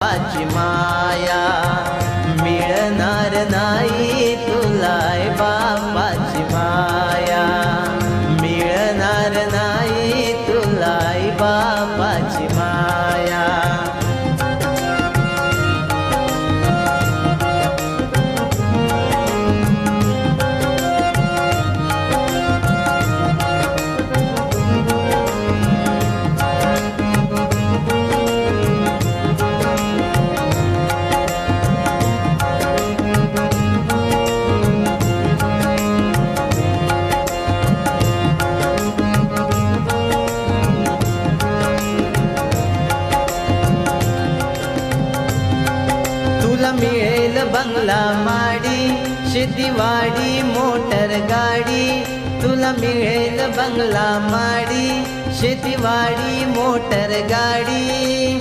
माझी माया मिळणार नाही तुलाय बापाची माया मिळणार नाही तुलाय बा तुला मिळेल बंगला माडी शेतीवाडी मोटर गाडी. तुला मिळेल बंगला माडी शेतीवाडी मोटर गाडी.